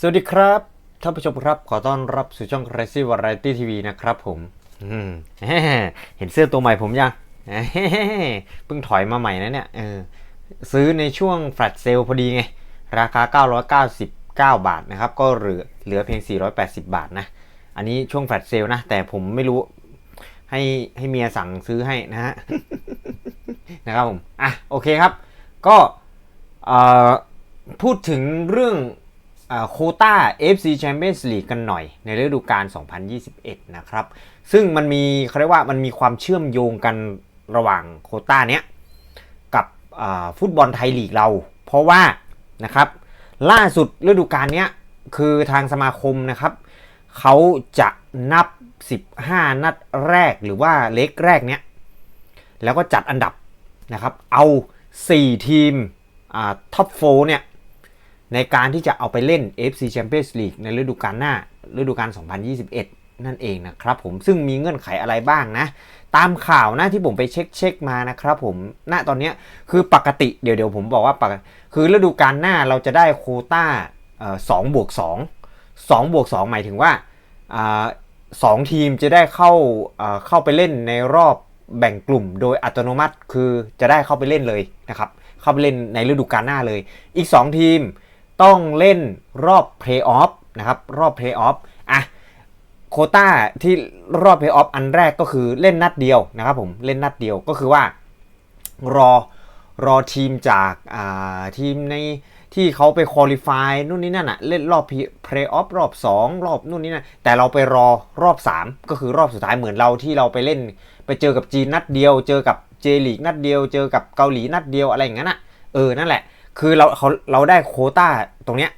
สวัสดีครับท่านผู้ชมครับขอต้อนรับสู่ช่อง Crazy Variety TV นะครับผมเห็นเสื้อตัวใหม่ผมยังเพิ่งถอยมาใหม่นะเนี่ยซื้อในช่วงแฟลชเซลพอดีไง ราคา 999 บาทนะครับ ก็เหลือเหลือเพียง 480 บาทนะ อันนี้ช่วงแฟลชเซลนะ แต่ผมไม่รู้ให้ให้เมียสั่งซื้อให้นะฮะนะครับผม อะ โอเคครับ ก็พูดถึงเรื่อง โคต้า FC Champions League กันหน่อยในฤดูกาล 2021 นะครับ ซึ่งมันมีเขาเรียกว่ามันมีความเชื่อมโยงกันระหว่างโคต้าเนี้ยกับฟุตบอลไทยลีกเรา เพราะว่านะครับล่าสุดฤดูกาลเนี้ยคือทางสมาคมนะครับเขาจะนับ 15 นัดแรกหรือว่าเล็กแรกเนี้ยแล้วก็จัดอันดับนะครับเอา 4 ทีมท็อปโฟเนี่ย ในการที่จะเอาไปเล่น FC Champions League ในฤดูกาลหน้าฤดูกาล 2021 นั่นเองนะครับผมซึ่งมีเงื่อนไขอะไรบ้างนะ ตามข่าวนะที่ผมไปเช็คเช็คมานะครับผมณตอนนี้คือปกติเดี๋ยวเดี๋ยวผมบอกว่าปกติคือฤดูกาลหน้าเราจะได้โคต้าสองบวกสองสองบวกสองหมายถึงว่าสองทีมจะได้เข้าเข้าไปเล่นในรอบแบ่งกลุ่มโดยอัตโนมัติคือจะได้เข้าไปเล่นเลยนะครับเข้าไปเล่นในฤดูกาลหน้าเลย อีก 2 ทีม ต้องเล่นรอบเพลย์ออฟนะครับรอบเพลย์ออฟอะโคต้าที่รอบเพลย์ออฟอันแรกก็คือเล่นนัดเดียวนะครับผมเล่นนัดเดียวก็คือว่ารอรอทีมจากอ่าทีมในที่เขาไปคุริฟายนู่นนี่นั่นอะเล่นรอบเพลย์ออฟรอบ 2 รอบนู่นนี่นั่นแต่เราไปรอรอบ 3 ก็คือรอบสุดท้ายเหมือนเราที่เราไปเล่น ไปเจอกับจีนนัดเดียว เจอกับเจลีกนัดเดียว เจอกับเกาหลีนัดเดียวอะไรอย่างนั้นอะเออนั่นแหละ คือเราเขาเราได้โคต้าตรงเนี้ย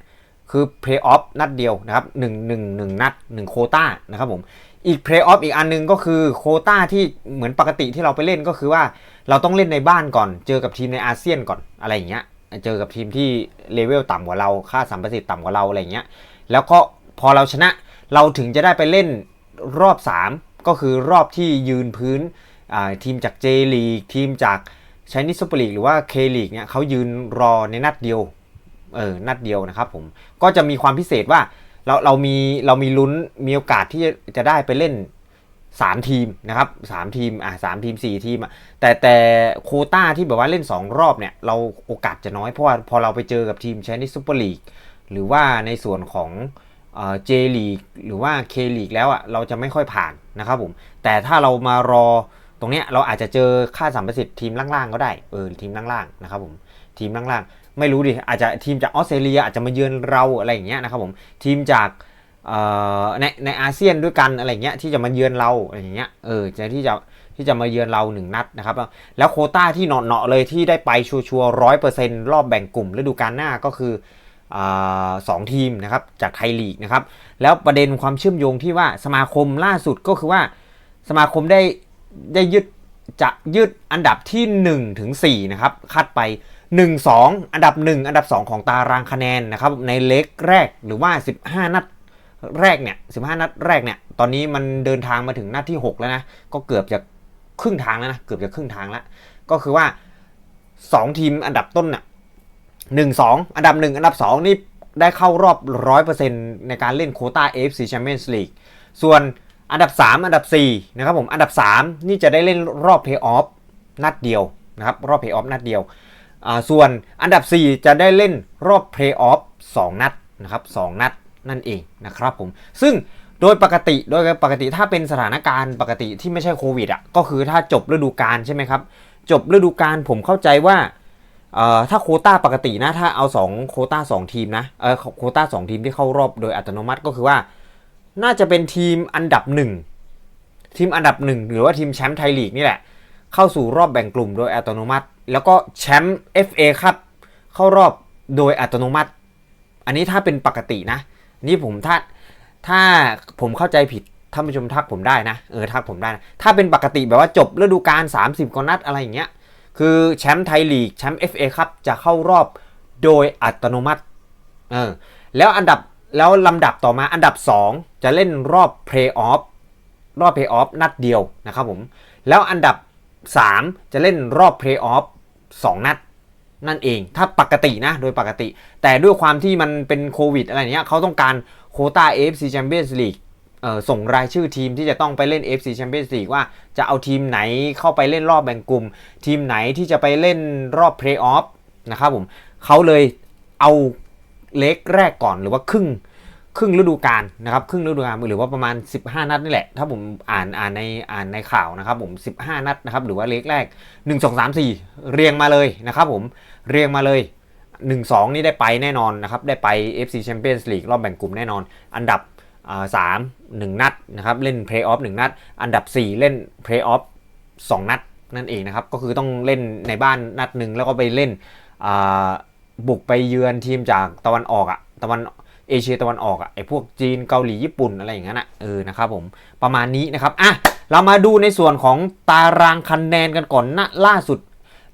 คือเพลย์ออฟนัดเดียวนะครับหนึ่งหนึ่งหนึ่งนัดหนึ่งโคต้านะครับผมอีกเพลย์ออฟอีกอันนึงก็คือโคต้าที่เหมือนปกติที่เราไปเล่นก็คือว่าเราต้องเล่นในบ้านก่อน เจอกับทีมในอาเซียนก่อนอะไรอย่างเงี้ยเจอกับทีมที่เลเวลต่ำกว่าเราค่าสัมประสิทธิ์ต่ำกว่าเราอะไรอย่างเงี้ยแล้วก็พอเราชนะเราถึงจะได้ไปเล่นรอบ 3 ก็คือรอบที่ยืนพื้นทีมจากเจลีกทีมจาก ชนิสซูเปอร์ลีกหรือว่าเคลีกเนี่ยเขายืนรอในนัดเดียวเออนัดเดียวนะครับผมก็จะมีความพิเศษว่าเราเรามีเรามีลุ้นมีโอกาสที่จะได้ไปเล่น 3 ทีมนะครับ3ทีมอะสทีม 4 ทีมแต่แต่โคต้าที่แบบว่าเล่น 2 รอบเนี่ยเราโอกาสจะน้อยเพราะว่าพอเราไปเจอกับทีมชนิสซูเปอร์ลีกหรือว่าในส่วนของเจลีกหรือว่าเคลีกแล้วอะเราจะไม่ค่อยผ่านนะครับผมแต่ถ้าเรามารอ ตรงเนี้ยเราอาจจะเจอค่าสัมประสิทธิ์ทีมล่างๆก็ได้เออทีมล่างๆนะครับผมทีมล่างๆ ไม่รู้ดิอาจจะทีมจากออสเตรเลียอาจจะมาเยือนเราอะไรอย่างเงี้ยนะครับผมทีมจากในในอาเซียนด้วยกันอะไรเงี้ยที่จะมาเยือนเราอะไรอย่างเงี้ยเออจะที่จะที่จะมาเยือนเราหนึ่งนัดนะครับ แล้วโคต้าที่เนาะๆเลยที่ได้ไปชัวร์ร้อยเปอร์เซ็นต์รอบแบ่งกลุ่มฤดูกาลหน้าก็คือสองทีมนะครับจากไทยลีกนะครับแล้วประเด็นความเชื่อมโยงที่ว่าสมาคมล่าสุดก็คือว่าสมาคมได้ ได้ยึดจะยืดอันดับที่1ถึง4นะครับคัดไป 1 2 อันดับ 1 อันดับ 2 ของตารางคะแนนนะครับในเล็กแรกหรือว่า 15 นัดแรกเนี่ย15 นัดแรกเนี่ยตอนนี้มันเดินทางมาถึงนัดที่ 6 แล้วนะก็เกือบจะครึ่งทางแล้วนะเกือบจะครึ่งทางแล้ว ก็คือว่า 2 ทีมอันดับต้นน่ะหนึ่งสองอันดับ 1 อันดับ 2 นี่ได้เข้ารอบ 100%ในการเล่นโคต้า AFC Champions League ส่วน อันดับ 3 อันดับ4นะครับผมอันดับ 3 นี่จะได้เล่นรอบเพย์ออฟนัดเดียวนะครับรอบเพย์ออฟนัดเดียว ส่วนอันดับ 4 จะได้เล่นรอบเพย์ออฟ2นัดนะครับ2นัดนั่นเองนะครับผมซึ่งโดยปกติโดยปกติถ้าเป็นสถานการณ์ปกติที่ไม่ใช่โควิดอะก็คือถ้าจบฤดูกาลใช่ไหมครับจบฤดูกาลผมเข้าใจว่าถ้าโคต้าปกตินะถ้าเอา2โคต้า2ทีมนะเออโคต้า2ทีมที่เข้ารอบโดยอัตโนมัติก็คือว่า น่าจะเป็นทีมอันดับหนึ่งทีมอันดับหนึ่งหรือว่าทีมแชมป์ไทยลีกนี่แหละ เข้าสู่รอบแบ่งกลุ่มโดยอัตโนมัติ แล้วก็แชมป์ FA ครับ เข้ารอบโดยอัตโนมัติ อันนี้ถ้าเป็นปกตินะ นี่ผมถ้าถ้าผมเข้าใจผิดท่านผู้ชมทักผมได้นะเออทักผมได้นะถ้าเป็นปกติแบบว่าจบฤดูกาล30กว่านัดอะไรอย่างเงี้ยคือแชมป์ไทยลีกแชมป์ FA ครับจะเข้ารอบโดยอัตโนมัติเออแล้วอันดับ แล้วลำดับต่อมาอันดับ 2 จะเล่นรอบเพลย์ออฟรอบเพลย์ออฟนัดเดียวนะครับผม แล้วอันดับ 3 จะเล่นรอบเพลย์ออฟ2นัดนั่นเอง ถ้าปกตินะ โดยปกติ แต่ด้วยความที่มันเป็นโควิดอะไรเนี้ยเขาต้องการโคต้า AFC Champions League ส่งรายชื่อทีมที่จะต้องไปเล่น AFC Champions League ว่าจะเอาทีมไหนเข้าไปเล่นรอบแบ่งกลุ่ม ทีมไหนที่จะไปเล่นรอบเพลย์ออฟนะครับผมเขาเลยเอา เล็กแรกก่อนหรือว่าครึ่งครึ่งฤดูกาลนะครับครึ่งฤดูกาลหรือว่าประมาณ 15 นัดนี่แหละ ถ้าผมอ่านอ่านในอ่านในข่าวนะครับผม15 นัดนะครับหรือว่าเล็กแรก 1 2 3 4 เรียงมาเลยนะครับผมเรียงมาเลย1 2 นี่ได้ไปแน่นอนนะครับได้ไป FC Champions League รอบแบ่งกลุ่มแน่นอน อันดับสามหนึ่งนัดนะครับเล่นเพลย์ออฟหนึ่งนัด อันดับ 4 เล่นเพลย์ออฟสองนัดนั่นเองนะครับก็คือต้องเล่นในบ้านนัดหนึ่งแล้วก็ไปเล่น บุกไปเยือนทีมจากตะวันออกอะตะวันเอเชียตะวันออกอะไอพวกจีนเกาหลีญี่ปุ่นอะไรอย่างนั้นอะเออนะครับผมประมาณนี้นะครับอะเรามาดูในส่วนของตารางคะแนนกันก่อนนะล่าสุด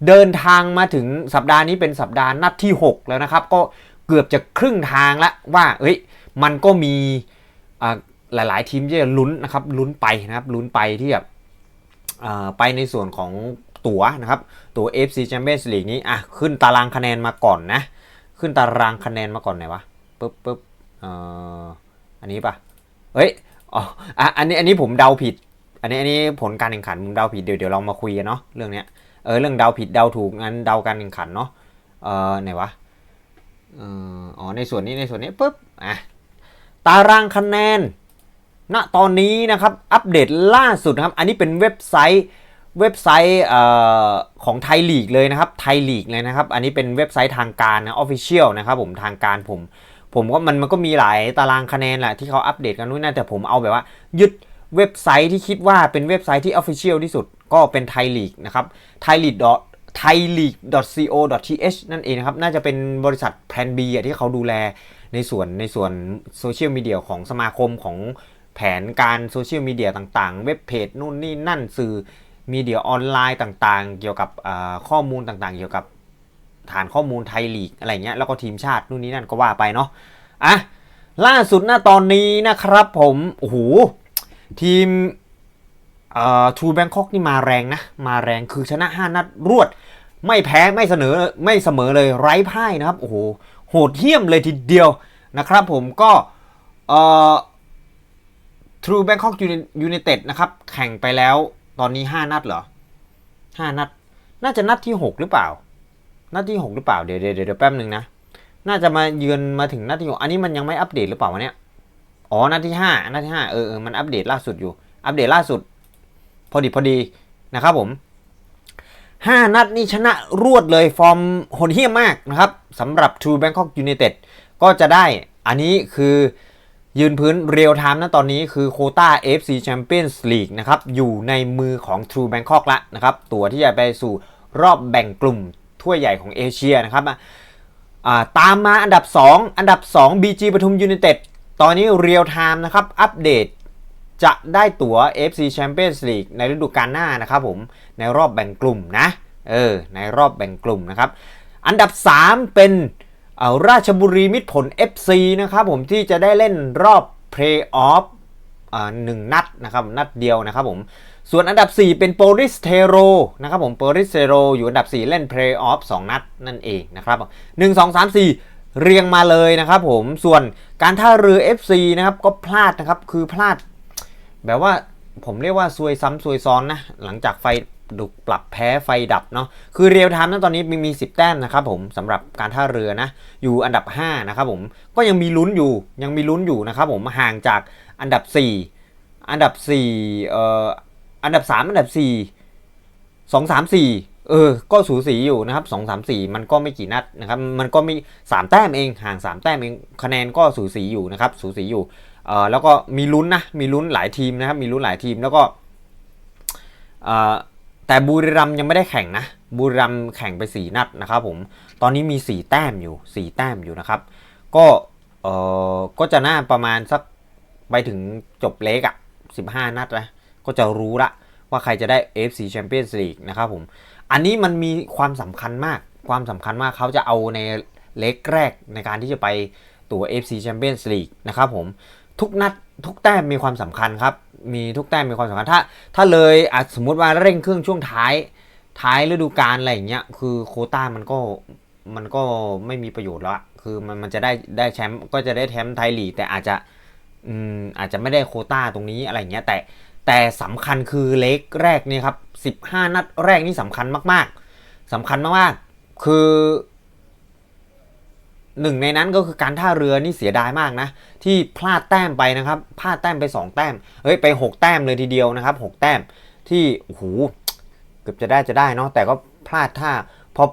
เดินทางมาถึงสัปดาห์นี้เป็นสัปดาห์นัดที่ 6 แล้วนะครับ ก็เกือบจะครึ่งทางล้วว่าเอ้ยมันก็มีอ่าหลาย ๆ ทีมที่จะลุ้นนะครับลุ้นไปนะครับลุ้นไปที่แบบอ่าไปในส่วนของ ตั๋วนะครับ ตั๋ว FC Champions League นี้อะขึ้นตารางคะแนนมาก่อนนะ ขึ้นตารางคะแนนมาก่อนไหนวะปึ๊บปึ๊บเอ่ออันนี้ปะเฮ้ยอ๋ออะอันนี้อันนี้ผมเดาผิด อันนี้อันนี้ผลการแข่งขันผมเดาผิดเดี๋ยวเดี๋ยวเรามาคุยกันเนาะเรื่องเนี้ยเออเรื่องเดาผิดเดาถูกงั้นเดาการแข่งขันเนาะเออไหนวะเอออ๋อในส่วนนี้ในส่วนนี้ปุ๊บอะตารางคะแนนณตอนนี้นะครับอัปเดตล่าสุดนะครับ อันนี้เป็นเว็บไซต์ เว็บไซต์ของไทยลีกเลยนะครับไทยลีกเลยนะครับ อันนี้เป็นเว็บไซต์ทางการนะออฟฟิเชียลนะครับผมทางการผม ผมก็มันมันก็มีหลายตารางคะแนนแหละที่เขาอัปเดตกันนู่นนั่นแต่ผมเอาแบบว่า ยึดเว็บไซต์ที่คิดว่าเป็นเว็บไซต์ที่ออฟฟิเชียลที่สุดก็เป็นไทยลีกนะครับไทยลีก thaileague.co.th นั่นเองนะครับ น่าจะเป็นบริษัทแพลน B อะที่เขาดูแลในส่วนในส่วนโซเชียลมีเดียของสมาคมของแผนการโซเชียลมีเดียต่างๆ เว็บเพจนู่นนี่นั่นสื่อ มีเดียออนไลน์ต่างๆ เกี่ยวกับข้อมูลต่างๆ เกี่ยวกับฐานข้อมูลไทยลีกอะไรเงี้ยแล้วก็ทีมชาตินู่นนี่นั่นก็ว่าไปเนาะอะล่าสุดหน้าตอนนี้นะครับผมโอ้โหทีมเอ่อทูแบงคอกนี่มาแรงนะ มาแรงคือชนะ 5 นัดรวด ไม่แพ้ไม่เสนอไม่เสมอเลยไร้พ่ายนะครับ โอ้โหโหดเหี้ยมเลยทีเดียวนะครับผมก็เอ่อทรูแบงคอกยู i นเต็ดนะครับ แข่งไปแล้ว ตอนนี้5นัดเหรอ5นัด น่าจะนัดที่6หรือเปล่า นัดที่6หรือเปล่า เดี๋ยวเดี๋ยวเดี๋ยวแป๊บหนึ่งนะ น่าจะมาเยือนมาถึงนัดที่6อันนี้มันยังไม่อัปเดตหรือเปล่าวะเนี่ย อ๋อ นัดที่5นัดที่5เออเออมันอัปเดตล่าสุดอยู่ อัปเดตล่าสุด พอดีพอดีนะครับผม5นัดนี่ชนะรวดเลยฟอร์มโหดเหี้ยมมากนะครับสำหรับ True Bangkok United ก็จะได้อันนี้คือ ยืนพื้นเรียลไทม์นะตอนนี้คือโคต้า FC Champions League นะครับ อยู่ในมือของ True Bangkok ละนะครับ ตัวที่จะไปสู่รอบแบ่งกลุ่มถ้วยใหญ่ของเอเชียนะครับตามมาอันดับ 2 อันดับ 2 BG ปทุมยู i นเต็ดตอนนี้เรียลไทม์นะครับ อัปเดตจะได้ตั๋ว FC Champions League ในฤดูกาลหน้านะครับผม ในรอบแบ่งกลุ่มนะ เออ ในรอบแบ่งกลุ่มนะครับ อันดับ 3 เป็น ราชบุรีมิตรผล FC นะครับผมที่จะได้เล่นรอบ Play-off อ่าหนึ่งนัดนะครับนัดเดียวนะครับผมส่วนอันดับ 4 เป็นโปริสเทโรนะครับผมโปริสเทโรอยู่อันดับ 4 เล่น Play-off 2นัดนั่นเองนะครับ1 2 3 4เรียงมาเลยนะครับผมส่วนการท่าเรือ FC นะครับก็พลาดนะครับคือพลาด แบบว่าผมเรียกว่าซวยซ้ำซวยซ้อนนะหลังจากไฟ ดุกปรับแพ้ไฟดับเนาะคือเรียลไทม์นั้นตอนนี้มีมี 10 แต้มนะครับผมสำหรับการท่าเรือนะ อยู่อันดับ 5 นะครับผมก็ยังมีลุ้นอยู่ยังมีลุ้นอยู่นะครับผมห่างจากอันดับ 4 อันดับ4เอ่ออันดับ 3 อันดับ 4 2 3 4เออก็สูสีอยู่นะครับ2 3 4 มันก็ไม่กี่นัดนะครับมันก็มี 3 แต้มเองห่าง 3 แต้มเองคะแนนก็สูสีอยู่นะครับสูสีอยู่เอ่อแล้วก็มีลุ้นนะมีลุ้นหลายทีมนะครับมีลุ้นหลายทีมแล้วก็เอ่อ แต่บุรีรัมยังไม่ได้แข่งนะบุรีรัมแข่งไป 4 นัดนะครับผมตอนนี้มี 4 แต้มอยู่ 4 แต้มอยู่นะครับ ก็เอ่อก็จะน่าประมาณสักไปถึงจบเล็กอะ่ะ15 นัดนะก็จะรู้ละว่าใครจะได้ AFC Champions League นะครับผมอันนี้มันมีความสำคัญมากความสำคัญมากเขาจะเอาในเล็กแรกในการที่จะไปตัว AFC Champions League นะครับผมทุกนัดทุกแต้มมีความสำคัญครับ มีทุกแต้มมีความสำคัญถ้า ถ้าเลยอะสมมุติว่าเร่งเครื่องช่วงท้าย ท้ายฤดูกาลอะไรอย่างเงี้ยคือโคต้ามันก็มันก็ไม่มีประโยชน์แล้วอะคือมันมันจะได้ได้แชมป์ก็จะได้แชมป์ไทยลีกแต่อาจจะอืมอาจจะไม่ได้โคต้าตรงนี้อะไรอย่างเงี้ยแต่แต่สำคัญคือเล็กแรกนี่ครับ 15 นัดแรกนี่สำคัญมาก ๆสำคัญมาก ๆ คือ หนึ่งในนั้นก็คือการท่าเรือนี่เสียดายมากนะ ที่พลาดแต้มไปนะครับพลาดแต้มไป 2 แต้มเฮ้ยไป 6 แต้มเลยทีเดียวนะครับ 6 แต้มที่โอ้โหเกือบจะได้จะได้เนาะแต่ก็พลาดท่าพอ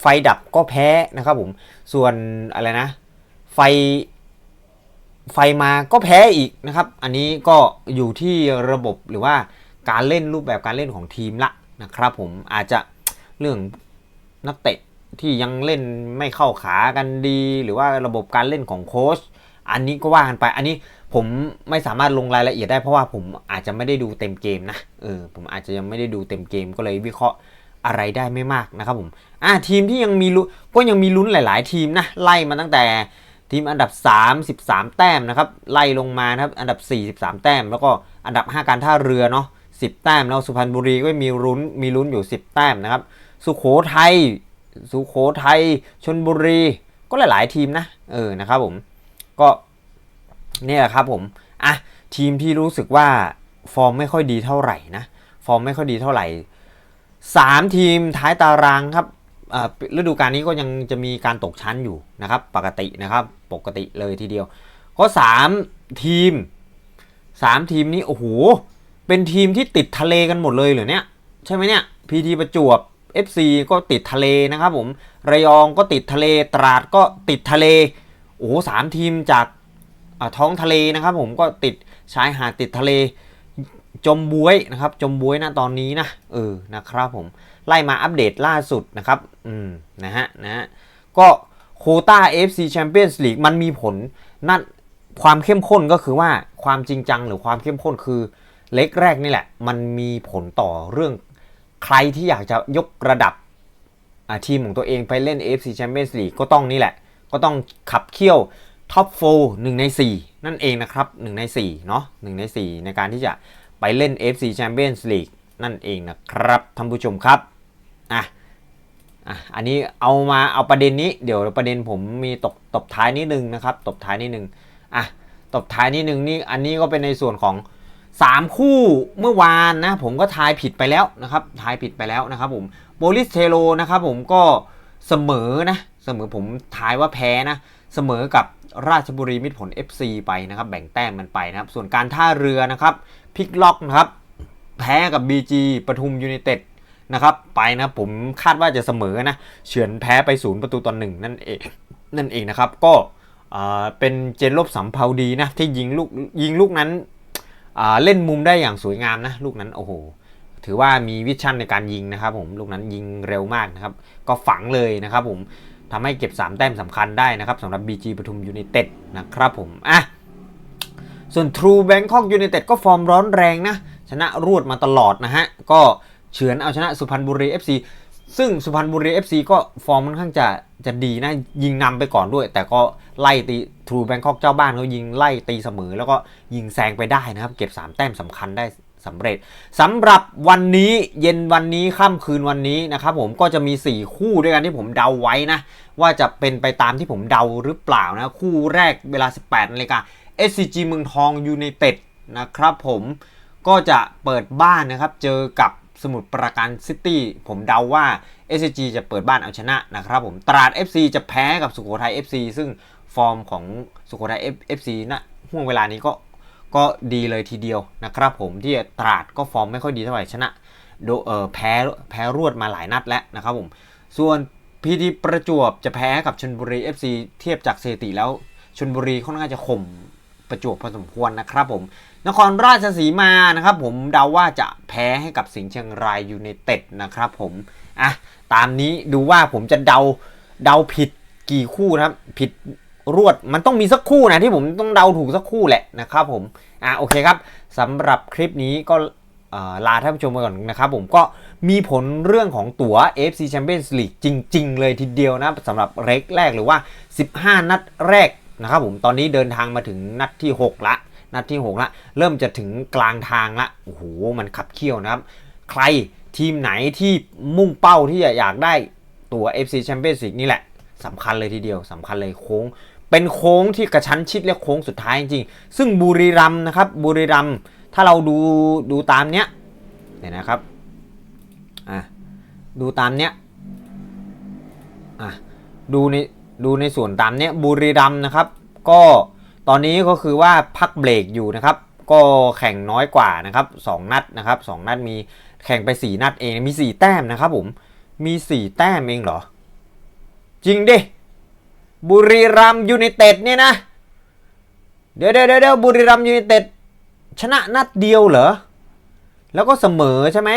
ไฟดับก็แพ้นะครับผมส่วนอะไรนะ ไฟไฟมาก็แพ้อีกนะครับ อันนี้ก็อยู่ที่ระบบหรือว่าการเล่นรูปแบบการเล่นของทีมละนะครับผมอาจจะเรื่องนักเตะ ที่ยังเล่นไม่เข้าขากันดี หรือว่าระบบการเล่นของโค้ชอันนี้ก็ว่ากันไป อันนี้ผมไม่สามารถลงรายละเอียดได้เพราะว่าผมอาจจะไม่ได้ดูเต็มเกมนะเออผมอาจจะยังไม่ได้ดูเต็มเกมก็เลยวิเคราะห์อะไรได้ไม่มากนะครับผมอ่าทีมที่ยังมีลุ้นก็ยังมีลุ้นหลาย ๆ ทีมนะไล่มาตั้งแต่ทีมอันดับ 3 13 แต้มนะครับไล่ลงมานะครับอันดับ 4 13 แต้ม แล้วก็อันดับ 5 การท่าเรือเนาะ10 แต้มแล้วสุพรรณบุรีก็มีลุ้นมีลุ้นอยู่ 10 แต้มนะครับสุโขทัย สุโขทัยชนบุรี ก็หลาย ๆ ทีมนะ เออนะครับผม ก็นี่แหละครับผมอะทีมที่รู้สึกว่าฟอร์มไม่ค่อยดีเท่าไหร่นะฟอร์มไม่ค่อยดีเท่าไหร่ 3 ทีมท้ายตารางครับอ่าฤดูกาลนี้ก็ยังจะมีการตกชั้นอยู่นะครับ ปกตินะครับปกติเลยทีเดียว ก็ 3 ทีม 3 ทีมนี้โอ้โหเป็นทีมที่ติดทะเลกันหมดเลยเหรอเนี่ยใช่ไหมเนี่ยพีทีประจวบ FC ก็ติดทะเลนะครับผมระยองก็ติดทะเลตราดก็ติดทะเลโอ้โหสามทีมจากท้องทะเลนะครับ ผมก็ติดชายหาดติดทะเล จมบวยนะครับจมบวยนะตอนนี้นะเออนะครับผมไล่มาอัปเดตล่าสุดนะครับอืมนะฮะนะฮะก็โคต้า FC Champions League มันมีผลนั่นความเข้มข้นก็คือว่าความจริงจังหรือความเข้มข้นคือเล็กแรกนี่แหละ มันมีผลต่อเรื่อง ใครที่อยากจะยกระดับทีมของตัวเองไปเล่น AFC Champions League ก็ต้องนี่แหละ ก็ต้องขับเคี่ยวท็อปโฟหนึ่งใน 4 นั่นเองนะครับ 1 ใน4เนาะ1ใน 4 ในการที่จะไปเล่น AFC Champions League นั่นเองนะครับท่านผู้ชมครับอะอะอันนี้เอามาเอาประเด็นนี้เดี๋ยวประเด็นผมมีตบตบท้ายนิดนึงนะครับ ตบท้ายนิดนึงอะตบท้ายนิดนึงนี่อันนี้ก็เป็นในส่วนของ 3คู่เมื่อวานนะผมก็ทายผิดไปแล้วนะครับทายผิดไปแล้วนะครับผมโบลิสเทโลนะครับผมก็เสมอนะเสมอผมทายว่าแพ้นะเสมอกับราชบุรีมิตรผล FC ไปนะครับแบ่งแต้มกันไปนะครับส่วนการท่าเรือนะครับพลิกล็อกนะครับแพ้กับ BG ปทุมยูไนเต็ดนะครับไปนะผมคาดว่าจะเสมอนะเฉือนแพ้ไปศูนย์ประตูต่อหนึ่งนั่นเองนั่นเองนะครับก็เป็นเจนลบสัมภาวดีนะที่ยิงลูกยิงลูกนั้น เล่นมุมได้อย่างสวยงามนะลูกนั้นโอ้โหถือว่ามีวิชั่นในการยิงนะครับผมลูกนั้นยิงเร็วมากนะครับ ก็ฝังเลยนะครับผมทำให้เก็บ 3 แต้มสำคัญได้นะครับสำหรับ BG ปทุมยูไนเต็ดนะครับผมอะส่วน True Bangkok United ก็ฟอร์มร้อนแรงนะ ชนะรวดมาตลอดนะฮะ ก็เฉือนเอาชนะสุพรรณบุรี FC ซึ่งสุพรรณบุรี FC ก็ฟอร์มค่อนข้างจะจะดีนะ ยิงนำไปก่อนด้วย แต่ก็ไล่ตี True Bangkok เจ้าบ้านเขายิงไล่ตีเสมอ แล้วก็ยิงแซงไปได้นะครับ เก็บ 3 แต้มสำคัญได้สำเร็จสำหรับวันนี้เย็นวันนี้ค่ำคืนวันนี้นะครับผมก็จะมี 4 คู่ด้วยกันที่ผมเดาไว้นะ ว่าจะเป็นไปตามที่ผมเดาหรือเปล่านะ คู่แรกเวลา 18นาฬิกา SCG เมืองทองยูไนเต็ดนะครับผมก็จะเปิดบ้านนะครับ เจอกับ สมุทรปราการซิตี้ผมเดาว่า SCG จะเปิดบ้านเอาชนะนะครับผมตราด FC จะแพ้กับสุโขทัย FC ซึ่งฟอร์มของสุโขทัย FC นะห่วงเวลานี้ก็ก็ดีเลยทีเดียวนะครับผมที่ตราดก็ฟอร์มไม่ค่อยดีเท่าไหร่ชนะโดเออแพ้แพ้รวดมาหลายนัดแล้วนะครับผมส่วนพีทีประจวบจะแพ้กับชนบุรี FC เทียบจากสถิติแล้วชนบุรีค่อนข้างจะข่ม ประจวบพอสมควรนะครับผม นครราชสีมานะครับผมเดาว่าจะแพ้ให้กับสิงห์เชียงรายยูไนเต็ดนะครับผมอะตามนี้ดูว่าผมจะเดาเดาผิดกี่คู่นะครับ ผิดรวดมันต้องมีสักคู่นะที่ผมต้องเดาถูกสักคู่แหละนะครับผมอะโอเคครับสำหรับคลิปนี้ก็ลาท่านผู้ชมไปก่อนนะครับผมก็มีผลเรื่องของตั๋ว AFC Champions League จริง ๆ เลยทีเดียวนะสำหรับเล็กแรกหรือว่า 15 นัดแรก นะครับผมตอนนี้เดินทางมาถึงนัดที่ 6 ละ นัดที่ 6 ละ เริ่มจะถึงกลางทางละโอ้โหมันขับเคี่ยวนะครับ ใครทีมไหนที่มุ่งเป้าที่จะอยากได้ตัว FC Champions League นี่แหละสำคัญเลยทีเดียวสำคัญเลยโค้ง เป็นโค้งที่กระชั้นชิดและโค้งสุดท้ายจริงๆซึ่งบุรีรัมนะครับบุรีรัมถ้าเราดูดูตามเนี้ยเนี่ยนะครับอะดูตามเนี้ยอะดูใน ดูในส่วนตามเนี้ยบุรีรัมนะครับ ก็ตอนนี้ก็คือว่าพักเบรกอยู่นะครับ ก็แข่งน้อยกว่านะครับสองนัดนะครับสองนัดมีแข่งไปสี่นัดเองมีสี่แต้มนะครับผมมีสี่แต้มเองเหรอ จริงดิบุรีรัมยูไนเต็ดเนี่ยนะ เดี๋ยวเดี๋ยวเดี๋ยวบุรีรัมย์ยูไนเต็ดชนะนัดเดียวเหรอ แล้วก็เสมอใช่ไหม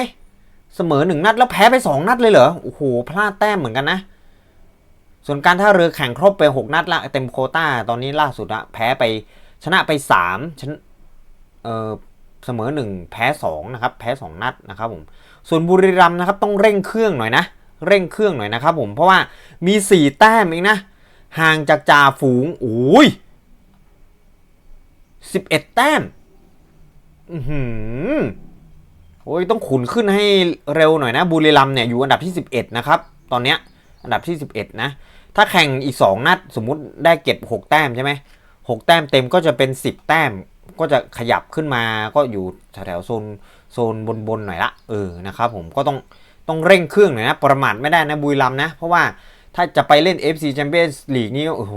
เสมอหนึ่งนัดแล้วแพ้ไปสองนัดเลยเหรอ โอ้โห พลาดแต้มเหมือนกันนะ ส่วนการท่าเรือแข่งครบไปหกนัดละเต็มโคต้า ตอนนี้ล่าสุดอะแพ้ไปชนะไปสามชนะเออเสมอหนึ่งแพ้สองนะครับแพ้สองนัดนะครับผมส่วนบุรีรัมย์นะครับต้องเร่งเครื่องหน่อยนะเร่งเครื่องหน่อยนะครับผมเพราะว่ามีสี่แต้มเองนะห่างจากจ่าฝูงโอ้ยสิบเอ็ดแต้มอือหือโอ้ยต้องขุนขึ้นให้เร็วหน่อยนะบุรีรัมย์เนี่ยอยู่อันดับที่ 11 นะครับ ตอนเนี้ยอันดับที่ 11 นะ ถ้าแข่งอีก 2 นัดสมมุติได้เก็บ 6 แต้มใช่ไหม6แต้มเต็มก็จะเป็น 10 แต้มก็จะขยับขึ้นมาก็อยู่แถวๆโซนโซนบนๆหน่อยละเออนะครับผมก็ต้องต้องเร่งเครื่องหน่อยนะ ประมาทไม่ได้นะบุรีรัมย์นะ เพราะว่าถ้าจะไปเล่น FC Champions League นี่โอ้โห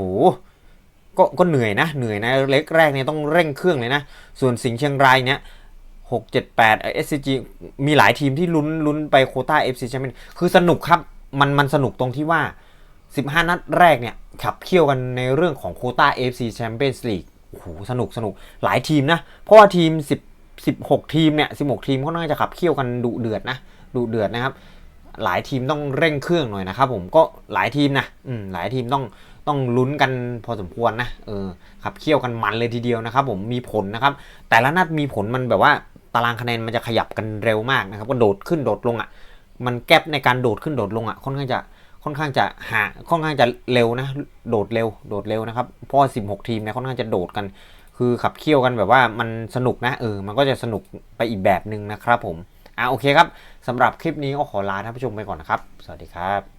ก็ก็เหนื่อยนะเหนื่อยนะเล็กแรกเนี่ยต้องเร่งเครื่องเลยนะ ส่วนสิงห์เชียงรายเนี่ยหกเจ็ดแปดเอสซีจีมีหลายทีมที่ลุ้นลุ้นไปโคต้าเอฟซีแชมเปี้ยนคือสนุกครับ มันมันสนุกตรงที่ว่า 15 นัดแรกเนี่ยขับเคี่ยวกันในเรื่องของโคต้า AFC Champions League โอ้โหสนุกสนุกหลายทีมนะ เพราะว่าทีม 10 16 ทีมเนี่ย 16 ทีมเขาน่าจะขับเคี่ยวกันดุเดือดนะดุเดือดนะครับ หลายทีมต้องเร่งเครื่องหน่อยนะครับผมก็หลายทีมนะอืมหลายทีมต้องต้องลุ้นกันพอสมควรนะเออขับเคี่ยวกันมันเลยทีเดียวนะครับ ผมมีผลนะครับ แต่ละนัดมีผลมันแบบว่าตารางคะแนนมันจะขยับกันเร็วมากนะครับก็โดดขึ้นโดดลงอะมันแก๊ปในการโดดขึ้นโดดลงอะค่อนข้างจะ ค่อนข้างจะหาค่อนข้างจะเร็วนะ โดดเร็ว โดดเร็วนะครับเพราะ16 ทีมเนี่ยค่อนข้างจะโดดกัน คือขับเคี่ยวกันแบบว่ามันสนุกนะเออมันก็จะสนุกไปอีกแบบหนึ่งนะครับผมอะโอเคครับสำหรับคลิปนี้ก็ขอลาท่านผู้ชมไปก่อนนะครับ สวัสดีครับ